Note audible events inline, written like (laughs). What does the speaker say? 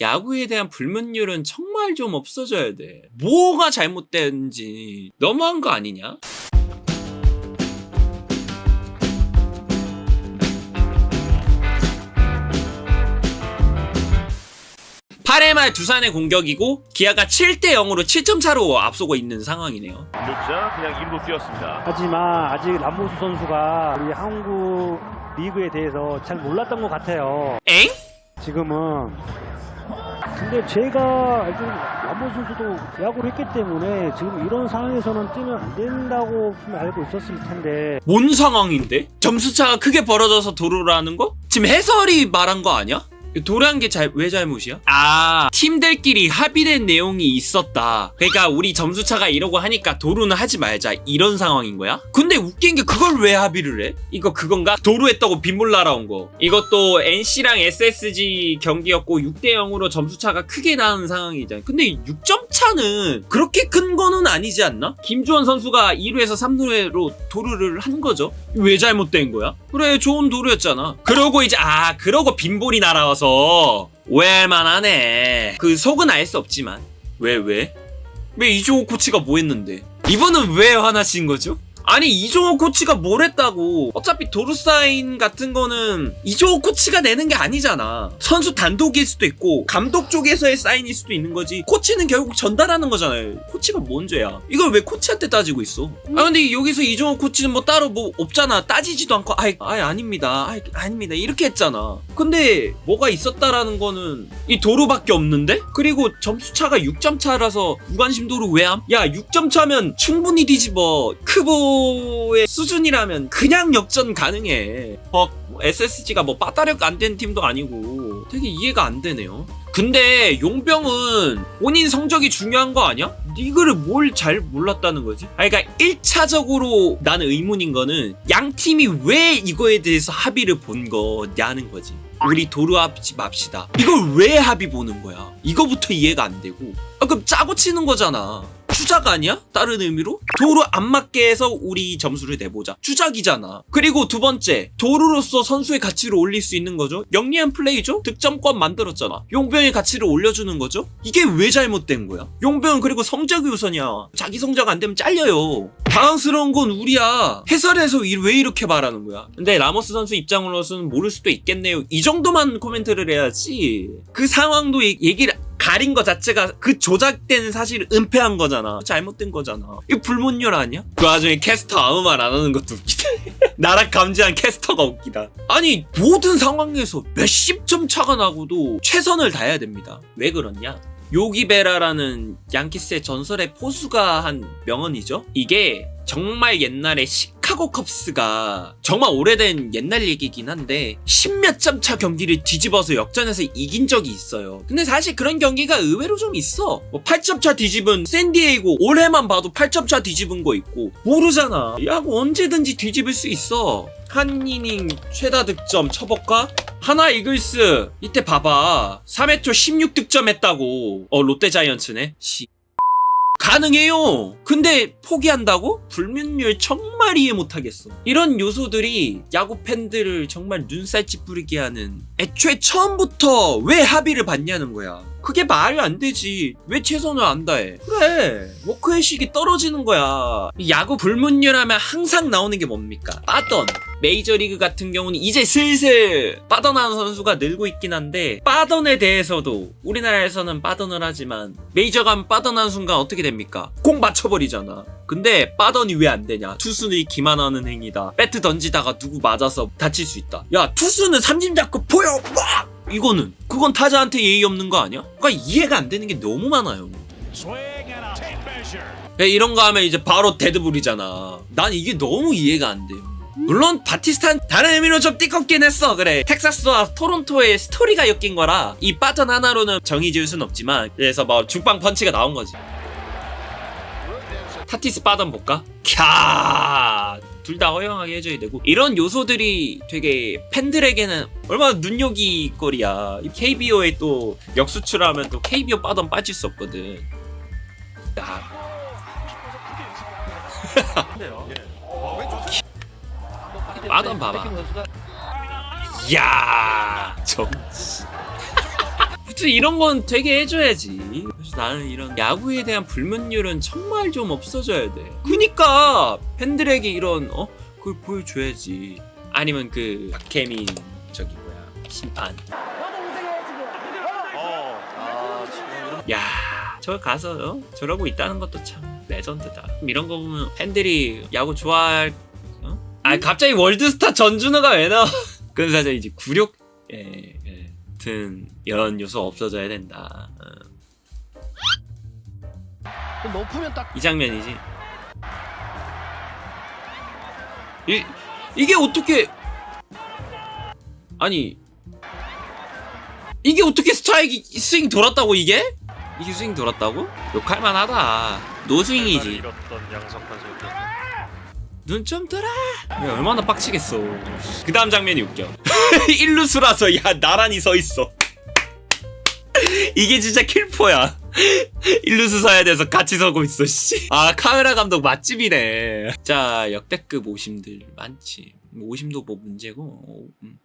야구에 대한 불문율은 정말 좀 없어져야 돼. 뭐가 잘못된지 너무한 거 아니냐? 8회 말 두산의 공격이고 기아가 7대 0으로 7점 차로 앞서고 있는 상황이네요. 루자 그냥 1루 뛰었습니다. 하지만 아직 람모스 선수가 우리 한국 리그에 대해서 잘 몰랐던 것 같아요. 엥? 지금은. 근데 제가 알기로 람모스 선수도 야구를 했기 때문에 지금 이런 상황에서는 뛰면 안 된다고 알고 있었을 텐데 뭔 상황인데? 점수차가 크게 벌어져서 도루라는 거? 지금 해설이 말한 거 아니야? 도란 게 잘, 왜 잘못이야? 아, 팀들끼리 합의된 내용이 있었다. 그러니까 우리 점수차가 이러고 하니까 도루는 하지 말자. 이런 상황인 거야? 근데 웃긴 게 그걸 왜 합의를 해? 이거 그건가? 도루했다고 빗물 날아온 거. 이것도 NC랑 SSG 경기였고 6대 0으로 점수차가 크게 나는 상황이잖아. 근데 6점 차는 그렇게 큰 거는 아니지 않나? 김주원 선수가 2루에서 3루로 도루를 한 거죠. 왜 잘못된 거야? 그래, 좋은 도루였잖아. 그러고 이제, 아, 그러고 빈볼이 날아와서 오해할 만하네. 그 속은 알 수 없지만. 왜, 왜? 왜 이종호 코치가 뭐 했는데? 이분은 왜 화나신 거죠? 아니 이종호 코치가 뭘 했다고. 어차피 도루 사인 같은 거는 이종호 코치가 내는 게 아니잖아. 선수 단독일 수도 있고 감독 쪽에서의 사인일 수도 있는 거지. 코치는 결국 전달하는 거잖아요. 코치가 뭔 죄야. 이걸 왜 코치한테 따지고 있어? 아 근데 여기서 이종호 코치는 뭐 따로 뭐 없잖아. 따지지도 않고 아이, 아이 아닙니다. 아이, 아닙니다. 이렇게 했잖아. 근데 뭐가 있었다라는 거는 이 도루밖에 없는데? 그리고 점수차가 6점 차라서 무관심 도루 왜 함? 야 6점 차면 충분히 뒤집어. 크보 의 수준이라면 그냥 역전 가능해 뭐 SSG가 뭐 빠따력 안 된 팀도 아니고 되게 이해가 안 되네요 근데 용병은 본인 성적이 중요한 거 아니야? 리그를 뭘 잘 몰랐다는 거지? 아니, 그러니까 1차적으로 나는 의문인 거는 양 팀이 왜 이거에 대해서 합의를 본 거냐는 거지. 우리 도루하지 맙시다. 이걸 왜 합의 보는 거야? 이거부터 이해가 안 되고. 아, 그럼 짜고 치는 거잖아. 추작 아니야? 다른 의미로? 도루 안 맞게 해서 우리 점수를 내보자. 추작이잖아. 그리고 두 번째, 도루로서 선수의 가치를 올릴 수 있는 거죠. 영리한 플레이죠? 득점권 만들었잖아. 용병의 가치를 올려주는 거죠? 이게 왜 잘못된 거야? 용병은 그리고 성적이 우선이야. 자기 성적 안 되면 잘려요. 당황스러운 건 우리야. 해설에서 이- 왜 이렇게 말하는 거야? 근데 라모스 선수 입장으로서는 모를 수도 있겠네요. 이 정도만 코멘트를 해야지. 그 상황도 얘- 얘기를 가린 거 자체가 그 조작된 사실을 은폐한 거잖아. 잘못된 거잖아. 이거 불문율 아니야? 그 와중에 캐스터 아무 말 안 하는 것도 웃기다. (laughs) 나락 감지한 캐스터가 웃기다. 아니 모든 상황에서 몇십 점 차가 나고도 최선을 다해야 됩니다. 왜 그러냐? 요기베라라는 양키스의 전설의 포수가 한 명언이죠. 이게 정말 옛날에 시카고 컵스가 정말 오래된 옛날 얘기긴 한데 십몇 점 차 경기를 뒤집어서 역전해서 이긴 적이 있어요. 근데 사실 그런 경기가 의외로 좀 있어. 뭐 8점 차 뒤집은 샌디에이고 올해만 봐도 8점 차 뒤집은 거 있고 모르잖아. 야구 언제든지 뒤집을 수 있어. 한 이닝 최다 득점 쳐볼까? 하나 이글스 이때 봐봐 3회 초 16득점 했다고 어 롯데 자이언츠네 씨 가능해요. 근데 포기한다고? 불문율 정말 이해 못하겠어. 이런 요소들이 야구 팬들을 정말 눈살 찌푸리게 하는 애초에 처음부터 왜 합의를 받냐는 거야. 그게 말이 안 되지. 왜 최선을 안 다해? 그래. 워크의식이 떨어지는 거야. 이 야구 불문율 하면 항상 나오는 게 뭡니까? 빠던 메이저리그 같은 경우는 이제 슬슬 빠던하는 선수가 늘고 있긴 한데 빠던에 대해서도 우리나라에서는 빠던을 하지만 메이저 가면 빠던하는 순간 어떻게 됩니까? 공 맞춰버리잖아. 근데 빠던이 왜 안 되냐? 투수는 기만하는 행위다. 배트 던지다가 누구 맞아서 다칠 수 있다. 야 투수는 삼진 잡고 보여! 막 이거는. 그건 타자한테 예의 없는 거 아니야? 그러니까 이해가 안 되는 게 너무 많아요. 야, 이런 거 하면 이제 바로 데드불이잖아. 난 이게 너무 이해가 안 돼요. 물론 바티스탄 다른 의미로 좀 띠껍긴 했어. 그래 텍사스와 토론토의 스토리가 엮인 거라 이 빠전 하나로는 정의 지을 순 없지만 그래서 뭐 죽방 펀치가 나온 거지. 타티스 빠던 볼까? 캬 둘다 허용하게 해줘야 되고. 이런 요소들이 되게 팬들에게는 얼마나 눈요깃거리야. 이 KBO에 또 역수출하면 또 KBO 빠던 빠질 수 없거든. 야 (laughs) 빠던 봐봐 이야 저 (laughs) 아무튼 이런 건 되게 해줘야지. 그래서 나는 이런 야구에 대한 불문율은 정말 좀 없어져야 돼. 그니까 팬들에게 이런 어 그걸 보여줘야지. 아니면 그 박혜민 저기 뭐야 심판. 야, 저 가서 어? 저러고 있다는 것도 참 레전드다. 이런 거 보면 팬들이 야구 좋아할. 어? 아 갑자기 월드스타 전준호가 왜 나와? (laughs) 그건 사실 이제 굴욕 예, 예. 같은 이런 요소 없어져야 된다. 어. 높으면 딱 이 장면이지. 이 이게 어떻게 아니 이게 어떻게 스트라이크 스윙 돌았다고 이게? 이게 스윙 돌았다고? 욕할 만하다. 노스윙이지. 잃었던 양석환 선수. 눈 좀. 야, 얼마나 빡치겠어. 그 다음 장면이 웃겨. (laughs) 일루수라서 야 나란히 서 있어. (laughs) 이게 진짜 킬포야. (laughs) 일루수 서야 돼서 같이 서고 있어. 씨. 아 카메라 감독 맛집이네. 자 역대급 오심들 많지. 오심도 뭐 문제고. 어, 음.